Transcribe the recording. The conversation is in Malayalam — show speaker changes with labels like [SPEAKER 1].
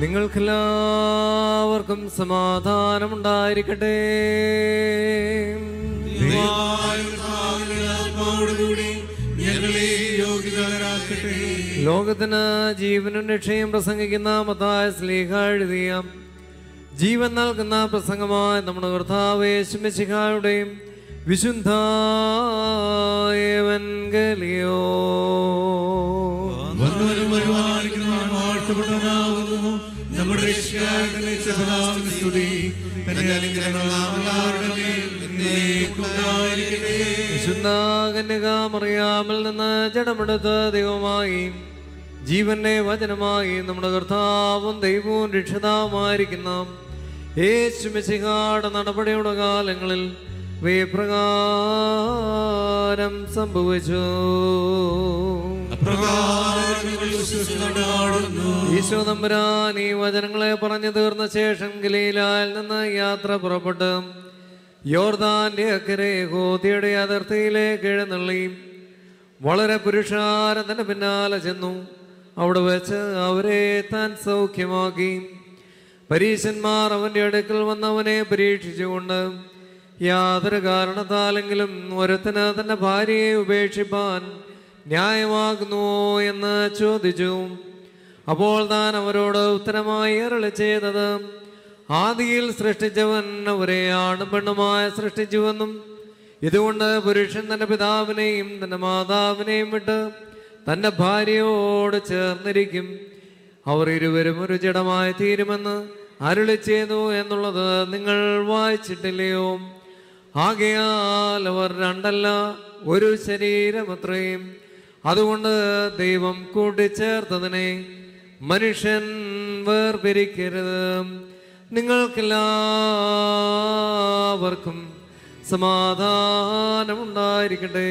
[SPEAKER 1] നിങ്ങൾക്കെല്ലാവർക്കും സമാധാനമുണ്ടായിരിക്കട്ടെ. ലോകത്തിന് ജീവനും രക്ഷയും പ്രസംഗിക്കുന്ന മതായ സ്ലീഹ എഴുതിയ ജീവൻ നൽകുന്ന പ്രസംഗമായ നമ്മുടെ കർത്താവേശുമിശിഹായുടെയും വിശുദ്ധ ഏവൻഗലിയോ.
[SPEAKER 2] വാഴ്ത്തപ്പെട്ടവനാകുന്നു നമ്മുടെ സ്തുതി. തന്റെ
[SPEAKER 1] മറിയാമിൽ നിന്ന് ജടമെടുത്ത് ദൈവമായി ജീവന്റെ വചനമായി നമ്മുടെ കർത്താവും ദൈവവും രക്ഷിതാവുമായിരിക്കുന്ന യേശുമിശിഹാട നടപടിയുടെ കാലങ്ങളിൽ വേപ്രകാരം സംഭവിച്ചു.
[SPEAKER 2] അപ്രകാരം.
[SPEAKER 1] ഈശോ നമ്പുരാൻ ഈ വചനങ്ങളെ പറഞ്ഞു തീർന്ന ശേഷം ഗലീലായിൽ നിന്ന് യാത്ര പുറപ്പെട്ട് യോർദാന്റെ അക്കരെ ഹോതിയുടെ അതിർത്തിയിലേക്ക് എഴുന്നള്ളി. വളരെ പുരുഷാരത്തിന് പിന്നാലെ ചെന്നു. അവിടെ വെച്ച് അവരെ താൻ സൗഖ്യമാക്കി. പരീശന്മാർ അവന്റെ അടുക്കൽ വന്നവനെ പരീക്ഷിച്ചുകൊണ്ട് യാതൊരു കാരണത്താലെങ്കിലും ഒരുത്തന് തന്റെ ഭാര്യയെ ഉപേക്ഷിപ്പാൻ ന്യായമാകുന്നുവോ എന്ന് ചോദിച്ചു. അപ്പോൾ താൻ അവരോട് ഉത്തരമായി അരളി ചെയ്തത് ആദിയിൽ സൃഷ്ടിച്ചവൻ അവരെ ആണും പെണ്ണുമായി സൃഷ്ടിച്ചുവെന്നും ഇതുകൊണ്ട് പുരുഷൻ തന്റെ പിതാവിനെയും തന്റെ മാതാവിനെയും വിട്ട് തന്റെ ഭാര്യയോട് ചേർന്നിരിക്കും. അവർ ഇരുവരും ഒരു ജഡമായി തീരുമെന്ന് അരുളി ചെയ്തു എന്നുള്ളത് നിങ്ങൾ വായിച്ചിട്ടില്ലയോ? ആകയാൽ അവർ രണ്ടല്ല ഒരു ശരീരമത്രയും. അതുകൊണ്ട് ദൈവം കൂട്ടിച്ചേർത്തതിനെ മനുഷ്യൻ വേർപിരിക്കരുത്. നിങ്ങൾക്കെല്ലാവർക്കും സമാധാനമുണ്ടായിരിക്കട്ടെ.